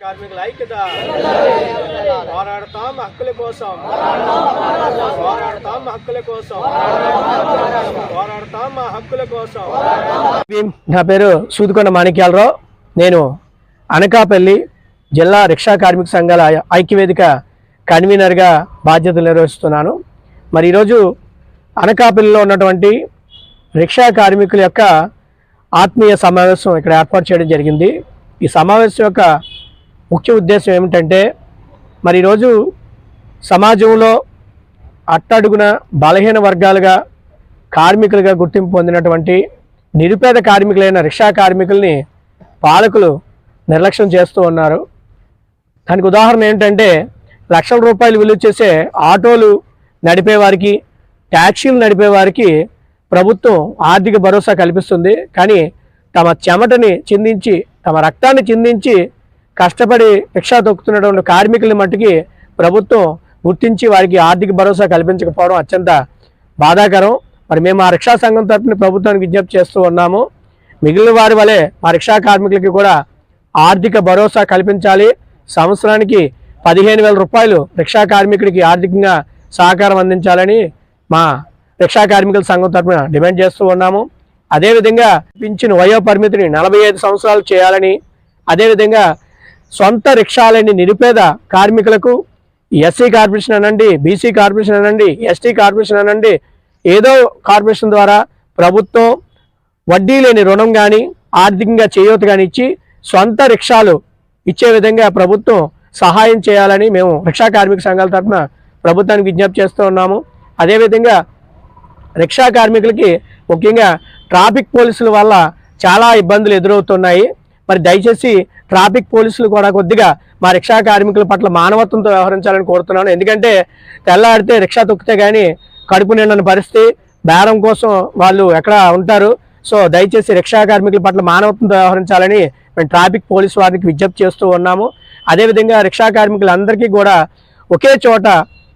కార్మికుల ఐక్యత పోరాడతాం హక్కుల కోసం. పోరాడతాం. హక్కుల కోసం. పోరాడతాం మా హక్కుల కోసం. నా పేరు సూదుకొండ మాణిక్యాలరావు. నేను అనకాపల్లి జిల్లా రిక్షా కార్మిక సంఘాల ఐక్యవేదిక కన్వీనర్గా బాధ్యతలు నిర్వహిస్తున్నాను. మరి ఈరోజు అనకాపల్లిలో ఉన్నటువంటి రిక్షా కార్మికుల యొక్క ఆత్మీయ సమావేశం ఇక్కడ ఏర్పాటు చేయడం జరిగింది. ఈ సమావేశం యొక్క ముఖ్య ఉద్దేశం ఏమిటంటే మరి ఈరోజు సమాజంలో అట్టడుగున బలహీన వర్గాలుగా కార్మికులుగా గుర్తింపు పొందినటువంటి నిరుపేద కార్మికులైన రిక్షా కార్మికుల్ని పాలకులు నిర్లక్ష్యం చేస్తూ ఉన్నారు. దానికి ఉదాహరణ ఏంటంటే లక్షల రూపాయలు విలువ చేసే ఆటోలు నడిపేవారికి ట్యాక్సీలు నడిపేవారికి ప్రభుత్వం ఆర్థిక భరోసా కల్పిస్తుంది. కానీ తమ చెమటని చిందించి తమ రక్తాన్ని చిందించి కష్టపడి రిక్షా తొక్కుతున్నటువంటి కార్మికుల మట్టుకి ప్రభుత్వం గుర్తించి వారికి ఆర్థిక భరోసా కల్పించకపోవడం అత్యంత బాధాకరం. మరి మేము ఆ రిక్షా సంఘం తరపున ప్రభుత్వానికి విజ్ఞప్తి చేస్తూ ఉన్నాము. మిగిలిన వారి వలె మా రిక్షా కార్మికులకి కూడా ఆర్థిక భరోసా కల్పించాలి. సంవత్సరానికి పదిహేను వేల రూపాయలు రిక్షా కార్మికుడికి ఆర్థికంగా సహకారం అందించాలని మా రిక్షా కార్మికుల సంఘం తరపున డిమాండ్ చేస్తూ ఉన్నాము. అదేవిధంగా పింఛను వయో పరిమితిని నలభై ఐదు సంవత్సరాలు చేయాలని అదేవిధంగా సొంత రిక్షాలని నిరుపేద కార్మికులకు? ఎస్సీ కార్పొరేషన్ అనండి బీసీ కార్పొరేషన్ అనండి ఎస్టీ కార్పొరేషన్ అనండి ఏదో కార్పొరేషన్ ద్వారా ప్రభుత్వం వడ్డీ లేని రుణం కానీ ఆర్థికంగా చేయూత కానీ ఇచ్చి సొంత రిక్షాలు ఇచ్చే విధంగా ప్రభుత్వం సహాయం చేయాలని మేము రిక్షా కార్మిక సంఘాల తరఫున ప్రభుత్వానికి విజ్ఞప్తి చేస్తూ ఉన్నాము. అదేవిధంగా రిక్షా కార్మికులకి ముఖ్యంగా ట్రాఫిక్ పోలీసుల వల్ల చాలా ఇబ్బందులు ఎదురవుతున్నాయి. మరి దయచేసి ట్రాఫిక్ పోలీసులు కూడా కొద్దిగా మా రిక్షా కార్మికుల పట్ల మానవత్వంతో వ్యవహరించాలని కోరుతున్నాను. ఎందుకంటే తెల్లాడితే రిక్షా తొక్కితే కానీ కడుపు నిండని పరిస్థితి బేరం కోసం వాళ్ళు ఎక్కడ ఉంటారు. సో దయచేసి రిక్షా కార్మికుల పట్ల మానవత్వంతో వ్యవహరించాలని మేము ట్రాఫిక్ పోలీస్ వారికి విజ్ఞప్తి చేస్తూ ఉన్నాము. అదేవిధంగా రిక్షా కార్మికులందరికీ కూడా ఒకే చోట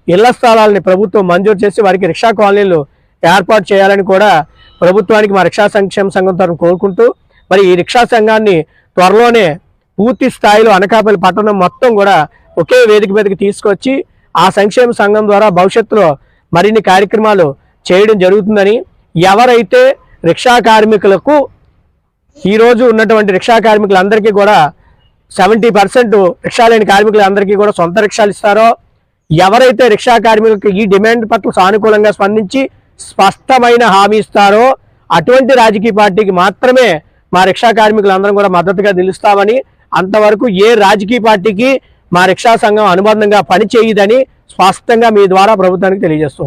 ఇళ్ళ స్థలాలని ప్రభుత్వం మంజూరు చేసి వారికి రిక్షా కాలనీలు ఏర్పాటు చేయాలని కూడా ప్రభుత్వానికి మా రిక్షా సంక్షేమ సంఘం తరఫున కోరుకుంటూ మరి ఈ రిక్షా సంఘాన్ని త్వరలోనే పూర్తి స్థాయిలో అనకాపల్లి పట్టణం మొత్తం కూడా ఒకే వేదిక మీదకి తీసుకొచ్చి ఆ సంక్షేమ సంఘం ద్వారా భవిష్యత్తులో మరిన్ని కార్యక్రమాలు చేయడం జరుగుతుందని ఎవరైతే రిక్షా కార్మికులకు ఈరోజు ఉన్నటువంటి రిక్షా కార్మికులందరికీ కూడా సెవెంటీ పర్సెంట్ రిక్షా లేని కార్మికులందరికీ కూడా సొంత రిక్షాలు ఇస్తారో ఎవరైతే రిక్షా కార్మికులకు ఈ డిమాండ్ పట్ల సానుకూలంగా స్పందించి స్పష్టమైన హామీ ఇస్తారో అటువంటి రాజకీయ పార్టీకి మాత్రమే మా రిక్షా కార్మికులందరం కూడా మద్దతుగా నిలుస్తామని అంతవరకు ఏ రాజకీయ పార్టీకి మా రిక్షా సంఘం అనుబంధంగా పనిచేయదని స్పష్టంగా మీ ద్వారా ప్రభుత్వానికి తెలియజేస్తూ